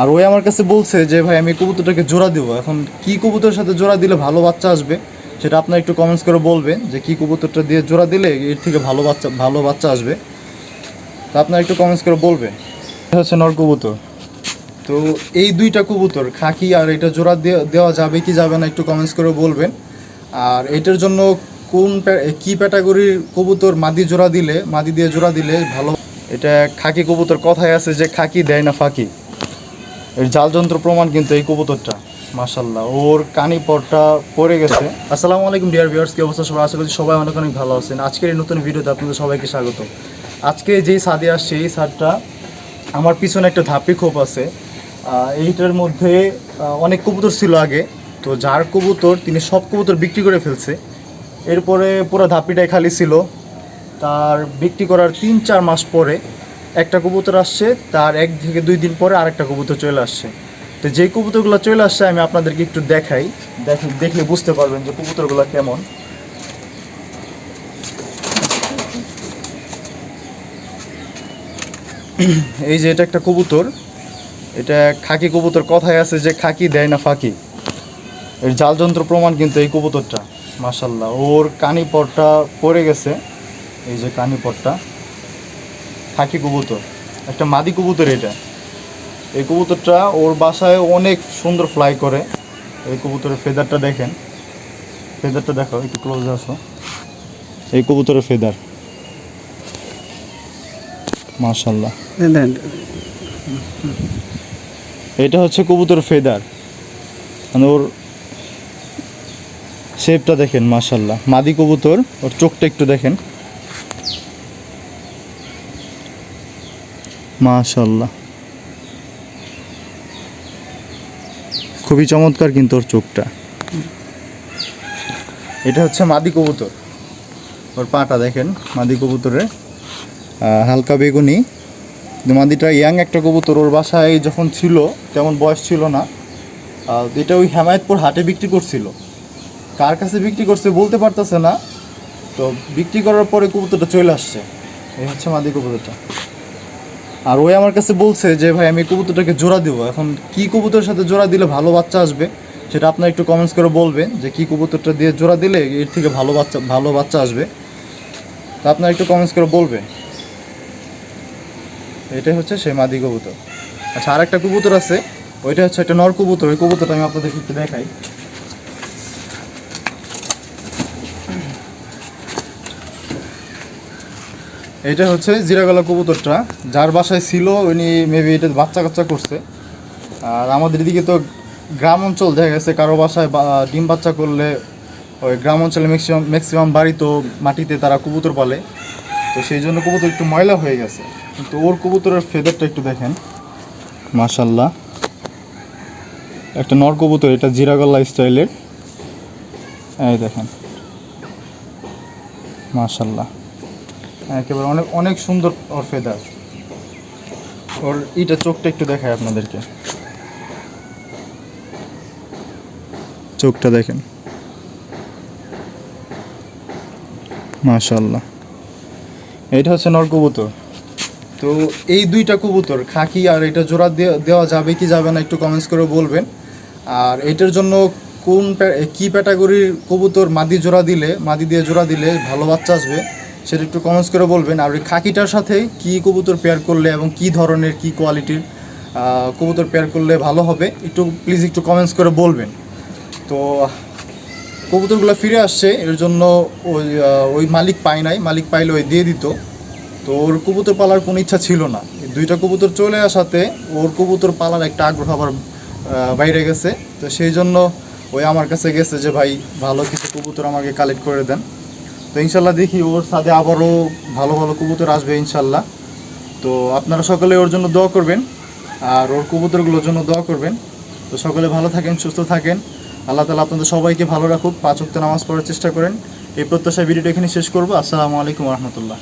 আর ওই আমার কাছে বলছে যে, ভাই, আমি কবুতরটাকে জোড়া দেবো। এখন কি কবুতরের সাথে জোড়া দিলে ভালো বাচ্চা আসবে, সেটা আপনার একটু কমেন্টস করে বলবেন যে, কি কবুতরটা দিয়ে জোড়া দিলে এর থেকে ভালো বাচ্চা ভালো বাচ্চা আসবে। তা আপনার একটু কমেন্টস করে বলবেন। হচ্ছে নর কবুতর। তো এই দুইটা কবুতর, খাকি আর এটা জোড়া দেওয়া যাবে কি যাবে না একটু কমেন্টস করে বলবেন। আর এটার জন্য কোন কি ক্যাটাগরির কবুতর মাদি জোড়া দিলে, মাদি দিয়ে জোড়া দিলে ভালো? এটা খাকি কবুতর কথায় আছে যে, খাকি দেয় না ফাঁকি। এর জালযন্ত্র প্রমাণ কিন্তু এই কবুতরটা মাশাল্লাহ ওর কানি পরটা পড়ে গেছে। আসসালামু আলাইকুম, ডিয়ার ভিউয়ার্স, কি অবস্থা? সবাই আশা করছি সবাই অনেক অনেক ভালো আছেন। আজকের এই নতুন ভিডিওতে আপনাদের সবাইকে স্বাগত। আজকে যেই সাদে আসছে, এই সারটা আমার পিছনে একটা ধাপি খোপ আছে। এইটার মধ্যে অনেক কবুতর ছিল আগে। তো যার কবুতর, তিনি সব কবুতর বিক্রি করে ফেলছে। এরপরে পুরো ধাপিটাই খালি ছিল। তার বিক্রি করার তিন চার মাস পরে একটা কবুতর আসছে, তার এক থেকে দুই দিন পরে আরেকটা কবুতর চলে আসছে। তো যেই কবুতরগুলো চলে আসছে, আমি আপনাদেরকে একটু দেখাই। দেখে, দেখলে বুঝতে পারবেন যে কবুতরগুলো কেমন। এই যে এটা একটা কবুতর। এটা খাকি কবুতর কথায় আছে যে খাকি দেয় না ফাঁকি। এর জালযন্ত্র প্রমাণ কিন্তু এই কবুতরটা মাশাল্লাহ ওর কানি পরটা পড়ে গেছে। এই যে কানি পরটা খাকি কবুতর একটা মাদি কবুতর এটা। এই কবুতরটা ওর বাসায় অনেক সুন্দর ফ্লাই করে। এই কবুতরের ফেদারটা দেখেন। ফেদারটা দেখো একটু ক্লোজ আসো। এই কবুতরের ফেদার মাশাল্লাহ এটা হচ্ছে কবুতর ফেদার মানে ওর শেপটা দেখেন মাশাল্লাহ মাদি কবুতর ওর চোখটা একটু দেখেন। মাশাল্লাহ খুবই চমৎকার কিন্তু ওর চোখটা। এটা হচ্ছে মাদি কবুতর। ওর পাটা দেখেন, মাদি কবুতরের হালকা বেগুনি। মাদিটা ইয়াং একটা কবুতর, ওর বাসায় যখন ছিল, তেমন বয়স ছিল না। এটা ওই হেমায়তপুর হাটে বিক্রি করছিল। কার কাছে বিক্রি করছে বলতে পারতেছে না। তো বিক্রি করার পরে কবুতরটা চলে আসছে। এই হচ্ছে মাদি কবুতরটা। আর ওই আমার কাছে বলছে যে, ভাই, আমি কবুতরটাকে জোড়া দেবো। এখন কি কবুতরের সাথে জোড়া দিলে ভালো বাচ্চা আসবে, সেটা আপনার একটু কমেন্টস করে বলবেন যে, কি কবুতরটা দিয়ে জোড়া দিলে এর থেকে ভালো বাচ্চা ভালো বাচ্চা আসবে। তা আপনার একটু কমেন্টস করে বলবেন। এটাই হচ্ছে সেই মাদি কবুতর। আচ্ছা আর একটা কবুতর আছে, ওইটা হচ্ছে একটা নর কবুতর। ওই কবুতরটা আমি আপনাদেরকে একটু দেখাই। এটা হচ্ছে জিরাগলা কবুতরটা, যার বাসায় ছিল, উনি মেবি এটা বাচ্চা কাচ্চা করছে। আর আমাদের এদিকে তো গ্রাম অঞ্চল দেখা গেছে, কারও বাসায় ডিম বাচ্চা করলে ওই গ্রাম অঞ্চলে ম্যাক্সিমাম ম্যাক্সিমাম বাড়ি তো মাটিতে তারা কবুতর পালে। তো সেই জন্য কবুতর একটু ময়লা হয়ে গেছে। কিন্তু ওর কবুতরের ফেদারটা একটু দেখেন। মাশাল্লাহ একটা নর কবুতর, এটা জিরাগল্লা স্টাইলের। এই দেখেন। মাশাল্লাহ একেবারে অনেক অনেক সুন্দর ওর ফেদার ওর ইটা চোখটা একটু দেখায় আপনাদেরকে। চোখটা দেখেন। মাশাল্লাহ এটা হচ্ছে নর কবুতর। তো এই দুইটা কবুতর, খাকি আর এটা জোড়া দেওয়া যাবে কি যাবে না একটু কমেন্টস করে বলবেন। আর এটার জন্য কোন কি ক্যাটাগরির কবুতর মাদি জোড়া দিলে, মাদি দিয়ে জোড়া দিলে ভালো বাচ্চা আসবে? সেটা একটু কমেন্টস করে বলবেন। আর ওই খাকিটার সাথে কি কবুতর পেয়ার করলে এবং কি ধরনের, কি কোয়ালিটির কবুতর পেয়ার করলে ভালো হবে, একটু প্লিজ একটু কমেন্টস করে বলবেন। তো, কবুতরগুলো ফিরে আসছে, এর জন্য ওই ওই মালিক পায় নাই, মালিক পাইলে ওই দিয়ে দিত। তো ওর কবুতর পালার কোনো ইচ্ছা ছিল না। দুইটা কবুতর চলে আসাতে ওর কবুতর পালার একটা আগ্রহ আবার বাইরে গেছে। তো সেই জন্য ওই আমার কাছে গেছে যে, ভাই, ভালো কিছু কবুতর আমাকে কালেক্ট করে দেন। তো ইনশাল্লাহ দেখি ওর সাথে আবারও ভালো ভালো কবুতর আসবে ইনশাল্লাহ। তো আপনারা সকলে ওর জন্য দোয়া করবেন, আর ওর কবুতরগুলোর জন্য দোয়া করবেন। তো সকলে ভালো থাকেন, সুস্থ থাকেন। আল্লাহ তালা আপনাদের সবাইকে ভালো রাখুক, পাঁচ ওয়াক্ত নামাজ পড়ার চেষ্টা করেন। এই প্রত্যাশায় ভিডিওটা এখানে শেষ করব। আসসালামু আলাইকুম রহমতুল্লাহ।